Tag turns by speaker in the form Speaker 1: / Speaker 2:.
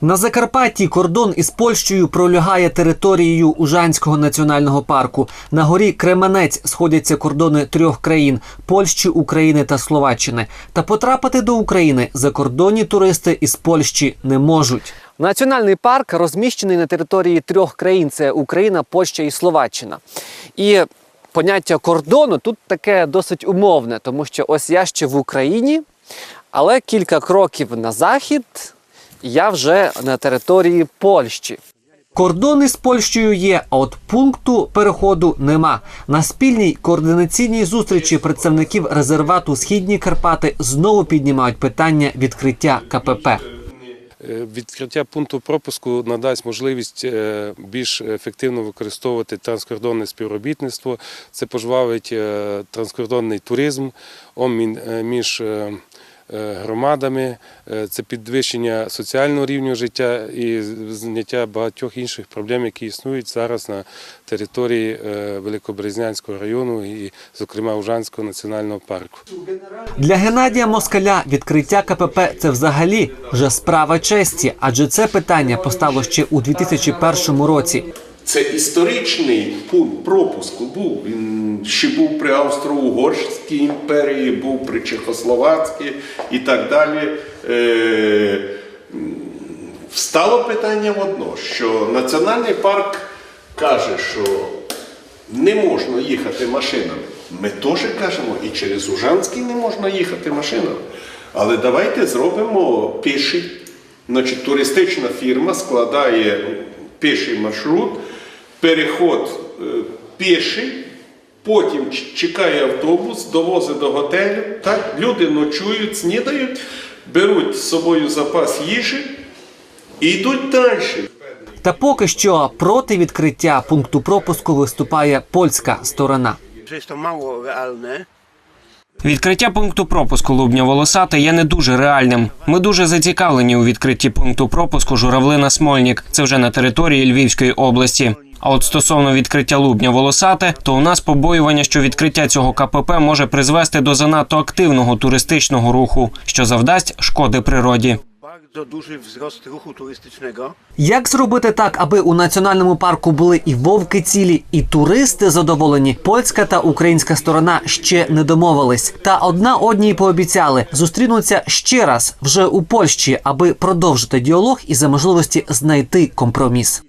Speaker 1: На Закарпатті кордон із Польщею пролягає територією Ужанського національного парку. На горі Кременець сходяться кордони трьох країн Польщі, України та Словаччини. Та потрапити до України закордонні туристи із Польщі не можуть. Національний парк розміщений на території трьох країн: це Україна, Польща і Словаччина. І поняття кордону тут таке досить умовне, тому що ось я ще в Україні, але кілька кроків на захід я вже на території Польщі. Кордони з Польщею є, а от пункту переходу нема. На спільній координаційній зустрічі представників резервату Східні Карпати знову піднімають питання відкриття КПП.
Speaker 2: Е, Відкриття пункту пропуску надасть можливість е, більш ефективно використовувати транскордонне співробітництво. Це пожвавить е, транскордонний туризм обмін між громадами, е, це підвищення соціального рівня життя і зняття багатьох інших проблем, які існують зараз на території е, Великобрезнянського району і, зокрема, Ужанського національного парку.
Speaker 1: Для Геннадія Москаля відкриття КПП це взагалі вже справа честі, адже це питання постало ще у 2001 році.
Speaker 3: Це історичний пункт пропуску був. Він ще був при Австро-Угорській імперії, був при Чехословацькій і так далі. Е, м, Встало питання в одно, що національний парк каже, що не можна їхати машинами. Ми теж кажемо, і через Ужанський не можна їхати машинами. Але давайте зробимо піший. Значить, туристична фірма складає піший маршрут, переход е, піший, потім чекає автобус, довозить до готелю. Так? Люди ночують, снідають, беруть з собою запас їжі і йдуть далі.
Speaker 1: Та поки що проти відкриття пункту пропуску виступає польська сторона.
Speaker 4: Відкриття пункту пропуску Лубня Волосате є не дуже реальним. Ми дуже зацікавлені у відкритті пункту пропуску Журавлина Смольнік. Це вже на території Львівської області. А от стосовно відкриття Лубня Волосате, то у нас побоювання, що відкриття цього КПП може призвести до занадто активного туристичного руху, що завдасть шкоди природі.
Speaker 5: Duży wzrost ruchu turystycznego.
Speaker 1: Як зробити так, аби у національному парку були і вовки цілі, і туристи задоволені? Польська та українська сторона ще не домовились. Та одна одній пообіцяли зустрінуться ще раз вже у Польщі, аби продовжити діалог і за можливості знайти компроміс.